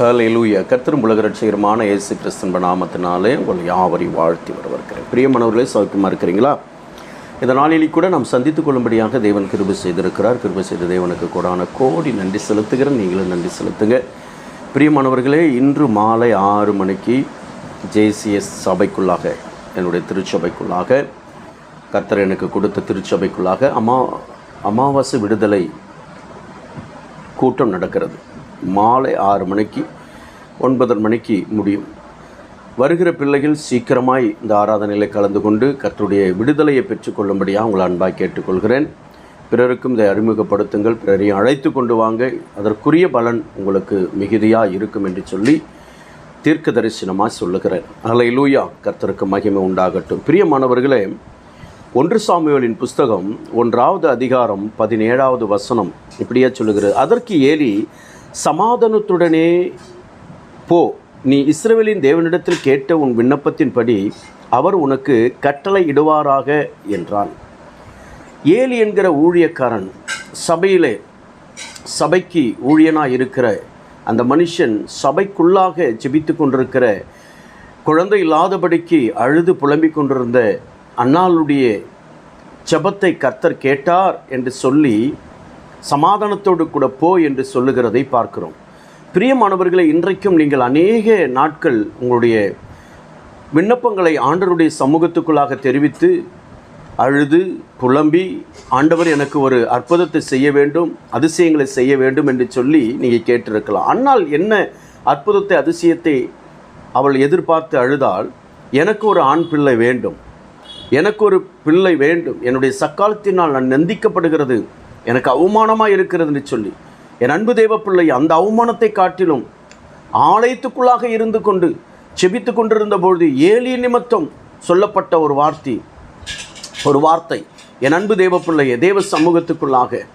ஹalleluya கர்த்தரும் உலக ரட்சகருமான இயேசு கிறிஸ்தன் நாமத்தினாலே உங்கள் யாவரையும் வாழ்த்தி வரவிருக்கிறேன் பிரியமானவர்களே சௌக்கியமாக இருக்கிறீங்களா? இந்த நாளில் கூட நாம் சந்தித்துக் கொள்ளும்படியாக தேவன் கிருபை செய்திருக்கிறார். கிருபை செய்த தேவனுக்கு கூடான கோடி நன்றி செலுத்துகிறேன். நீங்களும் நன்றி செலுத்துங்க. பிரியமானவர்களே இன்று மாலை ஆறு மணிக்கு ஜேசிஎஸ் சபைக்குள்ளாக என்னுடைய திருச்சபைக்குள்ளாக கர்த்தர் எனக்கு கொடுத்த திருச்சபைக்குள்ளாக அமா அமாவாசை விடுதலை கூட்டம் நடக்கிறது. மாலை ஆறு மணிக்கு ஒன்பதரை மணிக்கு முடியும். வருகிற பிள்ளைகள் சீக்கிரமாய் இந்த ஆராதனையில் கலந்து கொண்டு கர்த்தருடைய விடுதலையை பெற்றுக்கொள்ளும்படியாக உங்களை அன்பாக கேட்டுக்கொள்கிறேன். பிறருக்கும் இதை அறிமுகப்படுத்துங்கள். பிறரையும் அழைத்து கொண்டு வாங்க. அதற்குரிய பலன் உங்களுக்கு மிகுதியாக இருக்கும் என்று சொல்லி தீர்க்க தரிசனமாக சொல்லுகிறேன். அலையிலூயா கர்த்தருக்கு மகிமை உண்டாகட்டும். பிரியமானவர்களே ஒன்று சாமுவேலின் புஸ்தகம் ஒன்றாவது அதிகாரம் பதினேழாவது வசனம் இப்படியே சொல்லுகிறது. அதற்கு ஏலி சமாதானத்துடனே போ. நீ இஸ்ரவேலின் தேவனிடத்தில் கேட்ட உன் விண்ணப்பத்தின்படி அவர் உனக்கு கட்டளை இடுவாராக என்றான். ஏலி என்கிற ஊழியக்காரன் சபையிலே சபைக்கு ஊழியனாக இருக்கிற அந்த மனுஷன் சபைக்குள்ளாக ஜெபித்து கொண்டிருக்கிற குழந்தை இல்லாதபடிக்கு அழுது புலம்பிக் கொண்டிருந்த அண்ணாளுடைய செபத்தை கர்த்தர் கேட்டார் என்று சொல்லி சமாதானத்தோடு கூட போ என்று சொல்லுகிறதை பார்க்கிறோம். பிரியமானவர்களை இன்றைக்கும் நீங்கள் அநேக நாட்கள் உங்களுடைய விண்ணப்பங்களை ஆண்டவருடைய சமூகத்துக்குள்ளாக தெரிவித்து அழுது புலம்பி ஆண்டவர் எனக்கு ஒரு அற்புதத்தை செய்ய வேண்டும் அதிசயங்களை செய்ய வேண்டும் என்று சொல்லி நீங்கள் கேட்டிருக்கலாம். ஆனால் என்ன அற்புதத்தை அதிசயத்தை அவள் எதிர்பார்த்து அழுதால் எனக்கு ஒரு ஆண் பிள்ளை வேண்டும். எனக்கு ஒரு பிள்ளை வேண்டும். என்னுடைய சக்காலத்தினால் நான் நந்திக்கப்படுகிறது. எனக்கு அவமானமாக இருக்கிறதுன்னு சொல்லி என் அன்பு தேவ பிள்ளை அந்த அவமானத்தை காட்டிலும் ஆலயத்துக்குள்ளாக இருந்து கொண்டு செபித்து கொண்டிருந்த பொழுது ஏழி நிமித்தம் சொல்லப்பட்ட ஒரு வார்த்தை ஒரு வார்த்தை என் அன்பு தேவ தேவ சமூகத்துக்குள்ளாக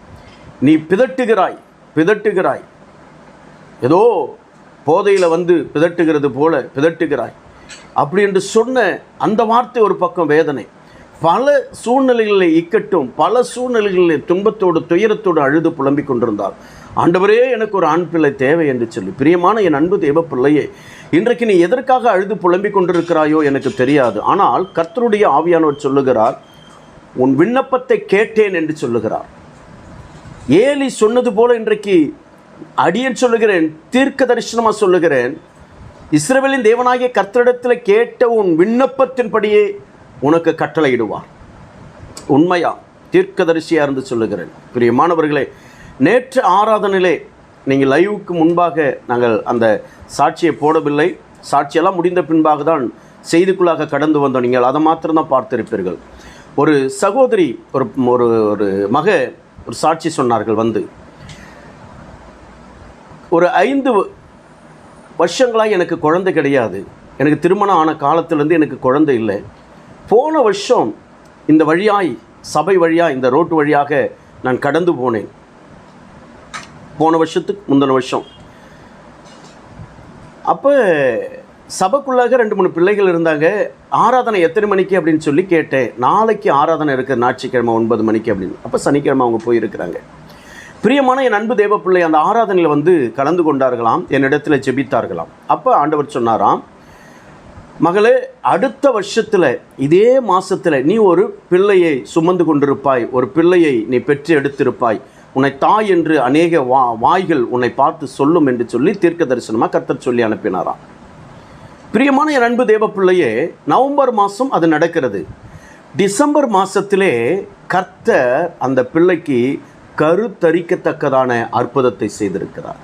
நீ பிதட்டுகிறாய் பிதட்டுகிறாய். ஏதோ போதையில் வந்து பிதட்டுகிறது போல பிதட்டுகிறாய். அப்படி என்று சொன்ன அந்த வார்த்தை ஒரு பக்கம் வேதனை. பல சூழ்நிலைகளில் இக்கட்டும் பல சூழ்நிலைகளில் துன்பத்தோடு துயரத்தோடு அழுது புலம்பிக் கொண்டிருந்தார். ஆண்டவரே எனக்கு ஒரு ஆண் பிள்ளை தேவை என்று சொல்லி பிரியமான என் அன்பு தேவ பிள்ளையே இன்றைக்கு நீ எதற்காக அழுது புலம்பிக் கொண்டிருக்கிறாயோ எனக்கு தெரியாது. ஆனால் கர்த்தருடைய ஆவியானவர் சொல்லுகிறார் உன் விண்ணப்பத்தை கேட்டேன் என்று சொல்லுகிறார். ஏலி சொன்னது போல இன்றைக்கு அடியன் சொல்லுகிறேன் தீர்க்க தரிசனமாக சொல்லுகிறேன் இஸ்ரவேலின் தேவனாகிய கர்த்தரிடத்தில் கேட்ட உன் விண்ணப்பத்தின்படியே உனக்கு கட்டளையிடுவார். உண்மையா? தீர்க்கதரிசியாக இருந்து சொல்லுகிறேன். பிரியமானவர்களே நேற்று ஆராதனையிலே நீங்கள் லைவுக்கு முன்பாக நாங்கள் அந்த சாட்சியை போடவில்லை. சாட்சியெல்லாம் முடிந்த பின்பாக தான் செய்திக்குள்ளாக கடந்து வந்தோம். நீங்கள் அதை மாத்திரம்தான் பார்த்திருப்பீர்கள். ஒரு சகோதரி ஒரு ஒரு ஒரு மக ஒரு சாட்சி சொன்னார்கள் வந்து. ஒரு ஐந்து வருஷங்களாக எனக்கு குழந்தை கிடையாது. எனக்கு திருமணம் ஆன காலத்திலேருந்து எனக்கு குழந்தை இல்லை. போன வருஷம் இந்த வழியாய் சபை வழியாக இந்த ரோட்டு வழியாக நான் கடந்து போனேன். போன வருஷத்துக்கு முந்தின வருஷம். அப்போ சபைக்குள்ளாக ரெண்டு மூணு பிள்ளைகள் இருந்தாங்க. ஆராதனை எத்தனை மணிக்கு அப்படின்னு சொல்லி கேட்டேன். நாளைக்கு ஆராதனை இருக்குது. ஞாயிற்றுக்கிழமை ஒன்பது மணிக்கு அப்படின்னு. அப்போ சனிக்கிழமை அவங்க போயிருக்கிறாங்க. பிரியமான என் அன்பு தேவ பிள்ளை அந்த ஆராதனையில் வந்து கலந்து கொண்டார்களாம். என்னிடத்தில் ஜெபித்தார்களாம். அப்போ ஆண்டவர் சொன்னாராம் மகளே அடுத்த வருஷத்தில் இதே மாதத்தில் நீ ஒரு பிள்ளையை சுமந்து கொண்டிருப்பாய் ஒரு பிள்ளையை நீ பெற்று எடுத்திருப்பாய். உன்னை தாய் என்று அநேக வா வாய்கள் உன்னை பார்த்து சொல்லும் என்று சொல்லி தீர்க்க தரிசனமாக கர்த்தர் சொல்லி அனுப்பினாராம். பிரியமான என் அன்பு தேவ பிள்ளையே நவம்பர் மாதம் அது நடக்கிறது. டிசம்பர் மாதத்திலே கர்த்தர் அந்த பிள்ளைக்கு கருத்தரிக்கத்தக்கதான அற்புதத்தை செய்திருக்கிறார்.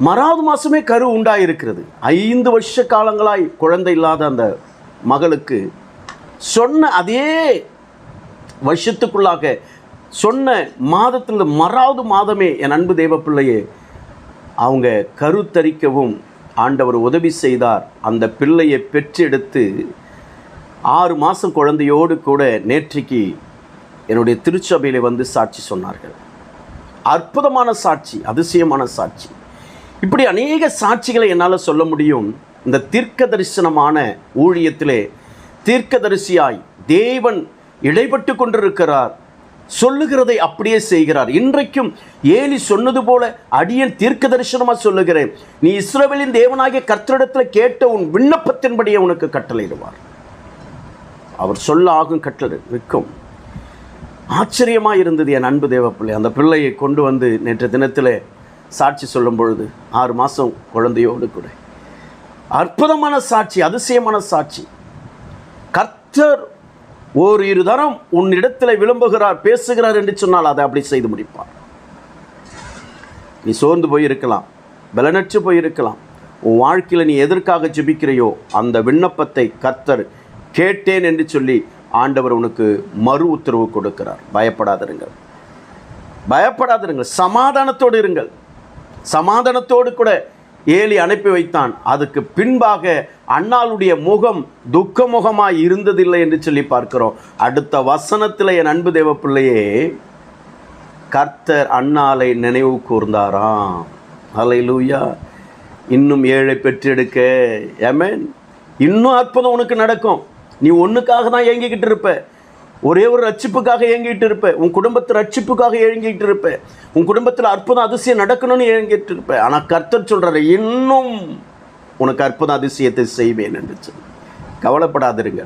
மறாவது மாதமே கரு உண்டாயிருக்கிறது. ஐந்து வருஷ காலங்களாய் குழந்தை இல்லாத அந்த மகளுக்கு சொன்ன அதே வருஷத்துக்குள்ளாக சொன்ன மாதத்தில் மறாவது மாதமே என் அன்பு தேவ பிள்ளையே அவங்க கருத்தரிக்கவும் ஆண்டவர் உதவி செய்தார். அந்த பிள்ளையை பெற்றெடுத்து ஆறு மாதம் குழந்தையோடு கூட நேற்றைக்கு என்னுடைய திருச்சபையில் வந்து சாட்சி சொன்னார்கள். அற்புதமான சாட்சி அதிசயமான சாட்சி. இப்படி அநேக சாட்சிகளை என்னால் சொல்ல முடியும். இந்த தீர்க்க தரிசனமான ஊழியத்திலே தீர்க்கதரிசியாய் தேவன் இடைப்பட்டு கொண்டிருக்கிறார். சொல்லுகிறதை அப்படியே செய்கிறார். இன்றைக்கும் ஏலி சொன்னது போல அடியன் தீர்க்க தரிசனமாக சொல்லுகிறேன். நீ இஸ்ரவேலின் தேவனாகிய கர்த்தரிடத்தில் கேட்ட உன் விண்ணப்பத்தின்படியே உனக்கு கட்டளையிடுவார். அவர் சொல்ல ஆகும் கட்டளை நிற்கும் ஆச்சரியமாக இருந்தது என் அன்பு தேவ பிள்ளை அந்த பிள்ளையை கொண்டு வந்து நேற்று தினத்தில் சாட்சி சொல்லும் பொழுது ஆறு மாதம் குழந்தையோடு கூட. அற்புதமான சாட்சி அதிசயமான சாட்சி. கர்த்தர் ஓர் இரு தரம் உன்னிடத்தில் விளம்புகிறார் பேசுகிறார் என்று சொன்னால் அதை அப்படி செய்து முடிப்பார். நீ சோர்ந்து போயிருக்கலாம் பலனற்று போயிருக்கலாம். உன் வாழ்க்கையில் நீ எதற்காக ஜெபிக்கிறையோ அந்த விண்ணப்பத்தை கர்த்தர் கேட்டேன் என்று சொல்லி ஆண்டவர் உனக்கு மறு உத்தரவு கொடுக்கிறார். பயப்படாதிருங்கள். பயப்படாதிருங்கள். சமாதானத்தோடு இருங்கள். சமாதானத்தோடு கூட ஏலி அனுப்பி வைத்தான். அதுக்கு பின்பாக அண்ணாளுடைய முகம் துக்க முகமாய் இருந்ததில்லை என்று சொல்லி பார்க்கிறோம். அடுத்த வசனத்தில் என் அன்பு தேவ பிள்ளையே கர்த்தர் அண்ணாலை நினைவு கூர்ந்தாராம். அலை லூயா இன்னும் ஏழை பெற்றெடுக்க. ஏமேன் இன்னும் அற்புதம் உனக்கு நடக்கும். நீ ஒன்றுக்காக தான் ஏங்கிக்கிட்டு இருப்ப. ஒரே ஒரு ரட்சிப்புக்காக இயங்கிட்டு இருப்பேன் உன் குடும்பத்து ரட்சிப்புக்காக இயங்கிட்டு இருப்பேன் உன் குடும்பத்தில் அற்புதம் அதிசயம் நடக்கணும்னு ஏங்கிட்டு இருப்பேன் ஆனால் கர்த்தர் சொல்றாரு இன்னும் உனக்கு அற்புத அதிசயத்தை செய்வேன் என்று சொல்லி. கவலைப்படாதிருங்க.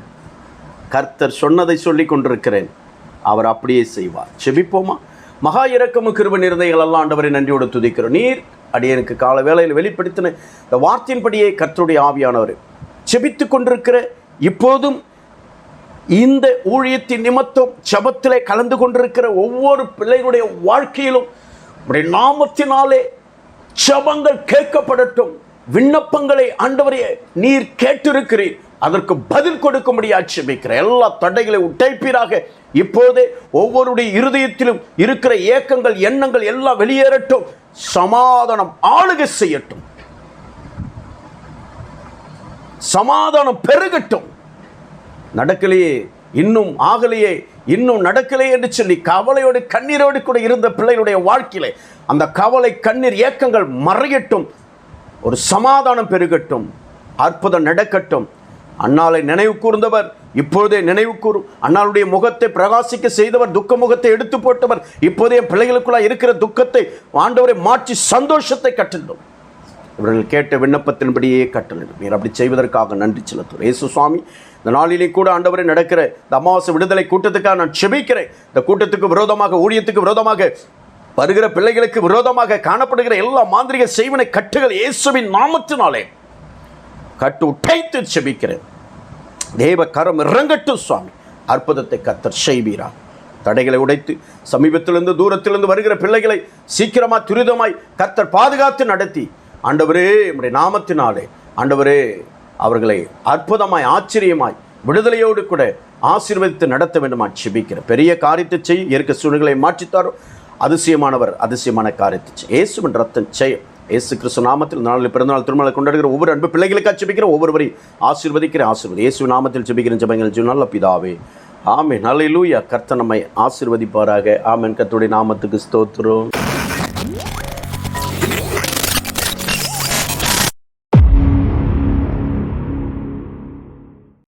கர்த்தர் சொன்னதை சொல்லி கொண்டிருக்கிறேன். அவர் அப்படியே செய்வார். செபிப்போமா? மகா இறக்கமு கிருப நிறந்தைகள் எல்லாம் ஆண்டவரை நன்றியோடு துதிக்கிறோம். நீர் அடியனுக்கு கால வேளையில் வெளிப்படுத்தின இந்த வார்த்தையின்படியே கர்த்தருடைய ஆவியானவர் செபித்து கொண்டிருக்கிற இப்போதும் இந்த ஊழியத்தின் நிமித்தம் ஜபத்திலே கலந்து கொண்டிருக்கிற ஒவ்வொரு பிள்ளைகளுடைய வாழ்க்கையிலும் நாமத்தினாலே ஜபங்கள் கேட்கப்படட்டும். விண்ணப்பங்களை ஆண்டவரே நீர் கேட்டிருக்கிறீர். அதற்கு பதில் கொடுக்கும்படி ஆட்சேபிக்கிற எல்லா தடைகளை உடைப்பீராக. இப்போதே ஒவ்வொருடைய இருதயத்திலும் இருக்கிற ஏக்கங்கள் எண்ணங்கள் எல்லாம் வெளியேறட்டும். சமாதானம் ஆளுகை செய்யட்டும். சமாதானம் பெருகட்டும். நடக்கலையே இன்னும் ஆகலையே இன்னும் நடக்கலையே என்று சொல்லி கவலையோடு கண்ணீரோடு கூட இருந்த பிள்ளைகளுடைய வாழ்க்கையிலே அந்த கவலை கண்ணீர் ஏக்கங்கள் மறையட்டும் ஒரு சமாதானம் பெருகட்டும் அற்புதம் நடக்கட்டும். அண்ணாலை நினைவு கூர்ந்தவர் இப்பொழுதே நினைவு கூறும். அண்ணாளுடைய முகத்தை பிரகாசிக்க செய்தவர் துக்க முகத்தை எடுத்து போட்டவர் இப்போதே பிள்ளைகளுக்குள்ள இருக்கிற துக்கத்தை ஆண்டவரை மாற்றி சந்தோஷத்தை கட்டிடும் இவர்கள் கேட்ட விண்ணப்பத்தின்படியே கட்டளிடும் நீர் அப்படி செய்வதற்காக நன்றி செலுத்தும் இயேசு சுவாமி இந்த நாளிலே கூட ஆண்டவரை நடக்கிற இந்த அமாவாசை விடுதலை கூட்டத்துக்காக நான் செபிக்கிறேன். இந்த கூட்டத்துக்கு விரோதமாக ஊழியத்துக்கு விரோதமாக வருகிற பிள்ளைகளுக்கு விரோதமாக காணப்படுகிற எல்லா மாந்திரிக செய்வனை கட்டுகள் இயேசுவின் நாமத்தினாலே கட்டு உடைத்து செபிக்கிறேன். தேவ கரம் இறங்கட்டும் சுவாமி. அற்புதத்தை கத்தர் செய்வீரா. தடைகளை உடைத்து சமீபத்திலிருந்து தூரத்திலிருந்து வருகிற பிள்ளைகளை சீக்கிரமாக துரிதமாய் கத்தர் பாதுகாத்து நடத்தி ஆண்டவரே நம்முடைய நாமத்தினாலே ஆண்டவரே அவர்களை அற்புதமாய் ஆச்சரியமாய் விடுதலையோடு கூட ஆசீர்வதித்து நடத்த வேண்டுமா செபிக்கிற பெரிய காரியத்தை செய் இயற்கை சூழ்நிலை மாற்றித்தாரோ அதிசயமானவர் அதிசயமான காரியத்தை செய். இயேசுவின் ரத்தம் செய்யும் இயேசு கிறிஸ்து நாமத்தில் நாளில் பிறந்தநாள் திருமணம் கொண்டாடுகிற ஒவ்வொரு அன்பு பிள்ளைகளுக்காக செபிக்கிற ஒவ்வொருவரையும் ஆசீர்வதிக்கிற ஆசீர்வதி. இயேசு நாமத்தில் செபிக்கிற ஜபங்கள் நல்ல பிதாவே. ஆமே நல்ல லூயா கர்த்த நம்மை ஆசீர்வதிப்பாராக. ஆமென். கத்துடைய நாமத்துக்கு ஸ்தோத்திரம்.